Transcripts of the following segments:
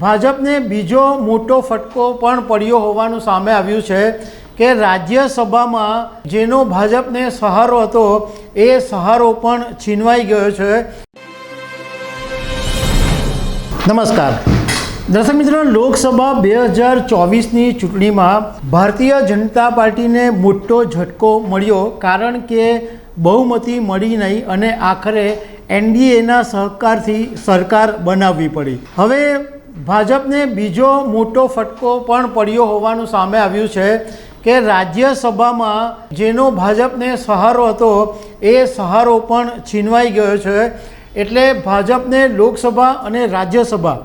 ભાજપને બીજો મોટો ફટકો પણ પડ્યો હોવાનું સામે આવ્યું છે કે રાજ્યસભામાં જેનો ભાજપને સહારો હતો, એ સહારો પણ છીનવાઈ ગયો છે. નમસ્કાર. દર્શક મિત્રો, લોકસભા બે હજાર ચોવીસની ચૂંટણીમાં ભારતીય જનતા પાર્ટીને મોટો ઝટકો મળ્યો કારણ કે બહુમતી મળી નહીં અને આખરે એનડીએના સહકારથી સરકાર બનાવવી પડી. હવે ભાજપને બીજો મોટો ફટકો પણ પડ્યો હોવાનું સામે આવ્યું છે કે રાજ્યસભામાં જેનો ભાજપને સહારો હતો, એ સહારો પણ છીનવાઈ ગયો છે. એટલે ભાજપને લોકસભા અને રાજ્યસભા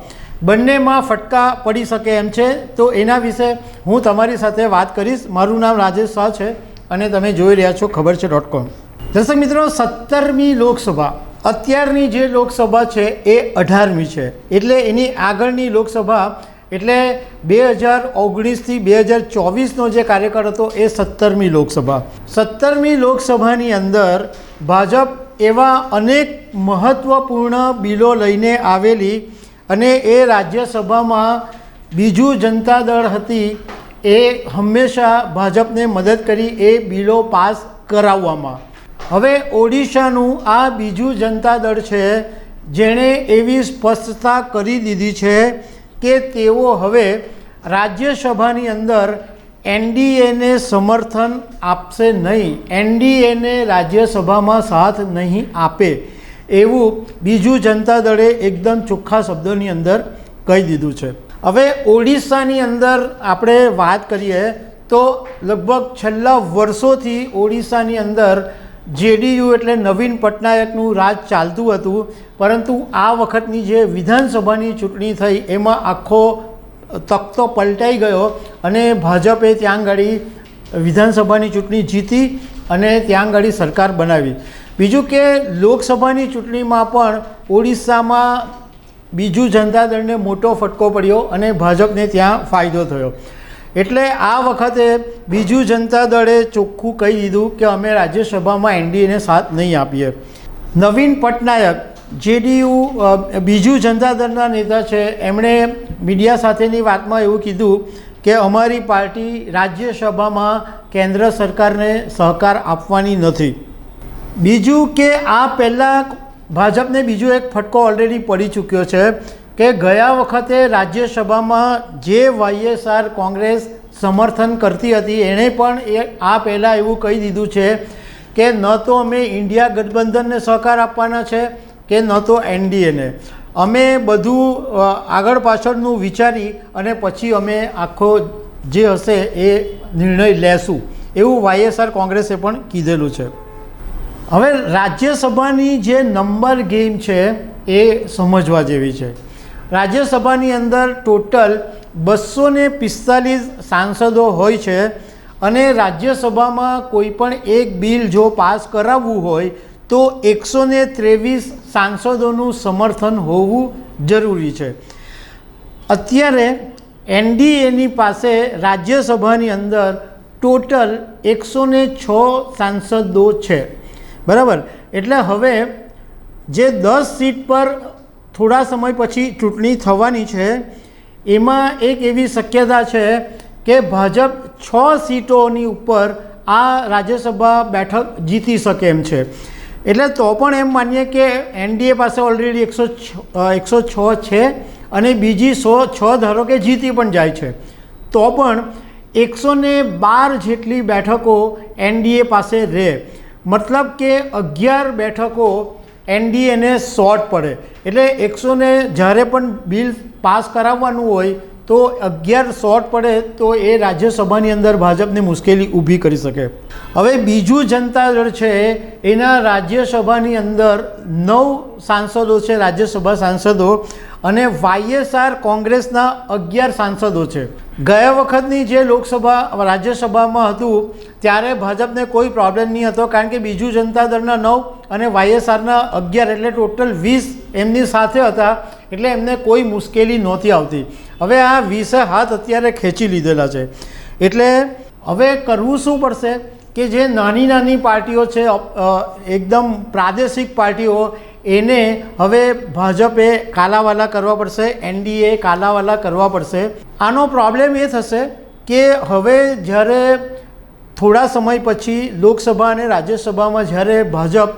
બંનેમાં ફટકા પડી શકે એમ છે. તો એના વિશે હું તમારી સાથે વાત કરીશ. મારું નામ રાજેશ શાહ છે અને તમે જોઈ રહ્યા છો ખબર છે ડોટ કોમ. દર્શક મિત્રો, સત્તરમી લોકસભા અત્યારની જે લોકસભા છે એ અઢારમી છે. એટલે એની આગળની લોકસભા એટલે બે હજાર ઓગણીસથી બે હજાર ચોવીસનો જે કાર્યકાળ હતો એ સત્તરમી લોકસભા. સત્તરમી લોકસભાની અંદર ભાજપ એવા અનેક મહત્ત્વપૂર્ણ બિલો લઈને આવેલી અને એ રાજ્યસભામાં બીજું જનતા દળ હતી એ હંમેશા ભાજપને મદદ કરી એ બિલો પાસ કરાવવામાં. હવે ઓડિશાનું આ બીજું જનતા દળ છે, જેણે એવી સ્પષ્ટતા કરી દીધી છે કે તેઓ હવે રાજ્યસભાની અંદર એનડીએને સમર્થન આપશે નહીં. એનડીએને રાજ્યસભામાં સાથ નહીં આપે એવું બીજું જનતા દળે એકદમ ચોખ્ખા શબ્દોની અંદર કહી દીધું છે. હવે ઓડિશાની અંદર આપણે વાત કરીએ તો લગભગ છેલ્લા વર્ષોથી ઓડિશાની અંદર જેડીયુ એટલે નવીન પટનાયકનું રાજ ચાલતું હતું, પરંતુ આ વખતની જે વિધાનસભાની ચૂંટણી થઈ, એમાં આખો તખતો પલટાઈ ગયો અને ભાજપે ત્યાં આગળ વિધાનસભાની ચૂંટણી જીતી અને ત્યાં આગળ સરકાર બનાવી. બીજું કે લોકસભાની ચૂંટણીમાં પણ ઓડિશામાં બીજું જનતા દળને મોટો ફટકો પડ્યો અને ભાજપને ત્યાં ફાયદો થયો. એટલે આ વખતે બીજું જનતા દળે ચોખ્ખું કહી દીધું કે અમે રાજ્યસભામાં એનડીએને સાથ નહીં આપીએ. નવીન પટનાયક, જેડીયુ બીજું જનતા દળના નેતા છે, એમણે મીડિયા સાથેની વાતમાં એવું કીધું કે અમારી પાર્ટી રાજ્યસભામાં કેન્દ્ર સરકારને સહકાર આપવાની નથી. બીજું કે આ પહેલાં ભાજપને બીજો એક ફટકો ઓલરેડી પડી ચૂક્યો છે કે ગયા વખતે રાજ્યસભામાં જે વાયએસઆર કોંગ્રેસ સમર્થન કરતી હતી, એણે પણ એ, આ પહેલાં એવું કહી દીધું છે કે ન તો અમે ઇન્ડિયા ગઠબંધનને સહકાર આપવાના છે કે ન તો એનડીએને. અમે બધું આગળ પાછળનું વિચારી અને પછી અમે આખો જે હશે એ નિર્ણય લેશું એવું વાયએસઆર કોંગ્રેસે પણ કીધેલું છે. હવે રાજ્યસભાની જે નંબર ગેમ છે એ સમજવા જેવી છે. રાજ્યસભાની અંદર ટોટલ બસો ને પિસ્તાલીસ સાંસદો હોય છે અને રાજ્યસભામાં કોઈ પણ એક બિલ જો પાસ કરાવવું હોય તો એકસો ને ત્રેવીસ સાંસદોનું સમર્થન હોવું જરૂરી છે. અત્યારે એનડીએની પાસે રાજ્યસભાની અંદર ટોટલ એકસો ને છ સાંસદો છે. બરાબર? એટલે હવે જે દસ સીટ પર થોડા સમય પછી ચૂંટણી થવાની છે. એમાં એક એવી શક્યતા છે કે ભાજપ છ સીટોની ઉપર આ રાજ્યસભા બેઠક જીતી શકે એમ છે. એટલે તો પણ એમ માનીએ કે એનડીએ પાસે ઓલરેડી એકસો એકસો છ છે અને બીજી સો છ ધારો કે જીતી પણ જાય છે. તો પણ એકસો ને બાર જેટલી બેઠકો એનડીએ પાસે રહે. મતલબ કે અગિયાર બેઠકો એનડીએને શોર્ટ પડે. એટલે એકસો ને જ્યારે પણ બિલ પાસ કરાવવાનું હોય, તો અગિયાર શોર્ટ પડે તો એ રાજ્યસભાની અંદર ભાજપને મુશ્કેલી ઊભી કરી શકે. હવે બીજું જનતા દળ છે, એના રાજ્યસભાની અંદર નવ સાંસદો છે, રાજ્યસભા સાંસદો. અને વાયએસઆર કોંગ્રેસના અગિયાર સાંસદો છે. ગયા વખતની જે લોકસભા, રાજ્યસભામાં હતું, ત્યારે ભાજપને કોઈ પ્રોબ્લેમ નહીં હતો, કારણ કે બીજું જનતા દળના નવ અને વાયએસઆરના અગિયાર એટલે ટોટલ વીસ એમની સાથે હતા, એટલે એમને કોઈ મુશ્કેલી નહોતી આવતી. હવે આ વીસે હાથ અત્યારે ખેંચી લીધેલા છે. એટલે હવે કરવું શું પડશે કે જે નાની નાની પાર્ટીઓ છે એકદમ પ્રાદેશિક પાર્ટીઓ એને હવે ભાજપે કાલાવાલા કરવા પડશે, એનડીએ કાલાવાલા કરવા પડશે. આનો પ્રોબ્લેમ એ થશે કે હવે જ્યારે થોડા સમય પછી લોકસભા અને રાજ્યસભામાં જ્યારે ભાજપ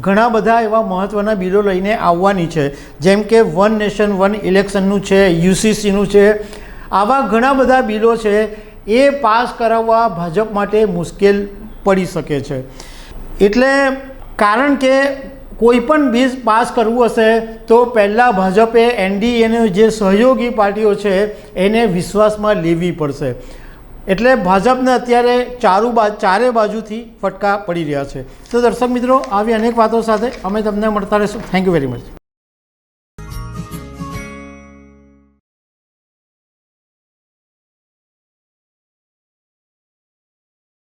ઘણા બધા એવા મહત્ત્વના બિલો લઈને આવવાની છે, જેમ કે વન નેશન વન ઇલેક્શનનું છે યુસીસીનું છે, આવા ઘણા બધા બિલો છે, એ પાસ કરાવવા ભાજપ માટે મુશ્કેલ પડી શકે છે. એટલે કારણ કે કોઈ પણ બીજ પાસ કરવું હશે, તો પહેલાં ભાજપે એનડીએની જે સહયોગી પાર્ટીઓ છે, એને વિશ્વાસમાં લેવી પડશે. એટલે ભાજપને અત્યારે ચારું બા, ચારે બાજુથી ફટકા પડી રહ્યા છે. તો દર્શક મિત્રો, આવી અનેક વાતો સાથે અમે તમને મળતા રહીશું. Thank you very much